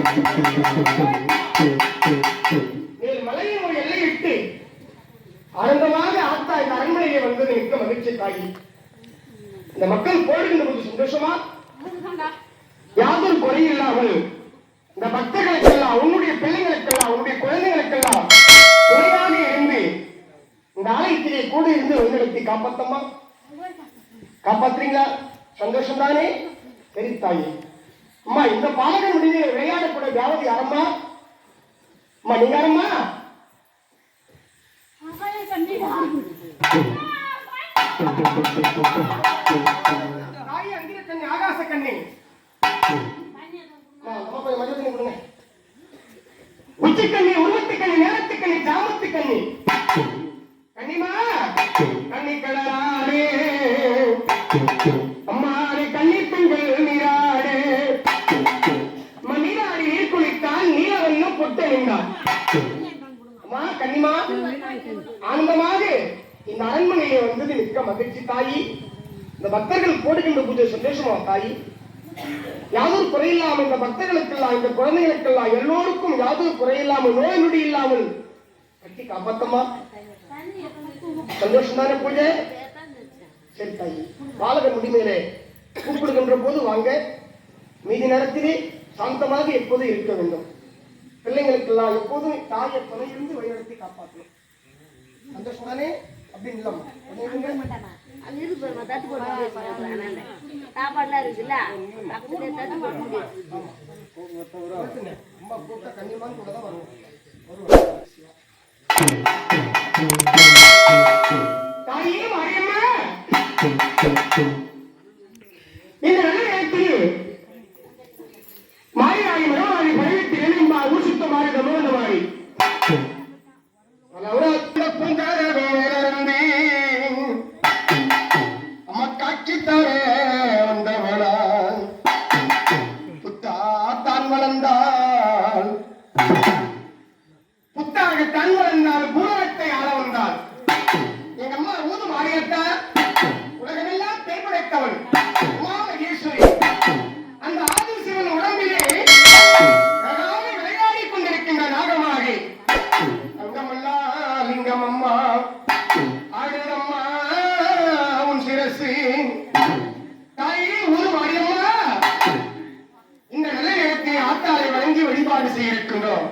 கொண்டிருக்கிறோம் மலையின் ஒரு எல்லை விட்டு ஆனந்தமாக ஆத்தா இந்த அரண்மனையை வந்தது மிக்க மகிழ்ச்சி தாயி இந்த மக்கள் போடுகின்ற போது சந்தோஷமா? யாரும் குறை இல்லாமல் இந்த பக்தர்களுக்கெல்லாம் உன்னுடைய பிள்ளைகளுக்கெல்லாம் உன்னுடைய குழந்தைகளுக்கெல்லாம் துணையாக இருந்து இந்த ஆலயத்திலே கூட இருந்து வழிநடத்தி காப்பாத்தம்மா? காப்பாத்துறீங்களா? சந்தோஷம் தானே பெரிய தாயி அம்மா இந்த பாலகன் முடிஞ்சு விளையாடக்கூடிய வியாபதி யாரம்மா? அம்மா நீங்க யாரம்மா? தாயி அங்கிர கண்ணி ஆகாச கண்ணி. அம்மா, அம்மா கொஞ்சம் மஞ்சள் தண்ணி கொடுங்க உச்சிக்கண்ணி உருவத்துக்கண்ணி நேரத்துக்கண்ணி ஜாமத்துக்கண்ணி கண்ணிமா கண்ணி கடலாடே ஆனந்தமாக இந்த அரண்மனையை வந்து மிக்க மகிழ்ச்சி தாயி. இந்த பக்தர்கள் போடுகின்ற பூஜை சந்தோஷமா தாயி? யாதொரு குறையில்லாமல் இந்த பக்தர்களுக்கெல்லாம் இந்த குழந்தைகளுக்கெல்லாம் எல்லோருக்கும் யாதொரு குறையில்லாமல் நோய் நொடி இல்லாமல் கட்டி காப்பாத்தமா சந்தோஷம் தானே பூஜை. சரி தாயி. பாலக முடிமையிலே கூப்பிடுகின்ற போது வாங்க. மீதி நேரத்திலே சாந்தமாக எப்போதும் இருக்க வேண்டும். பிள்ளைங்களுக்கெல்லாம் எப்போதும் தாயை துணையிருந்து வழிநடத்தி காப்பாற்றணும். சந்தோஷம் தானே அப்படின்னு. அங்க இருக்கு தட்டு போட்டு வச்சிருக்காங்க. சாப்பாடுலாம் இருக்குல்ல பக்கத்துல தட்டு போட்டு முடியும் வருதுங்க. அம்மா கூப்பிட்டா கண்ணியமான கூட தான் வருவோம் வருவோம். தாயே மாரியம்மா இந்த நல்ல நேரத்தில் தீர்மானம் செய்திருக்கின்றோம்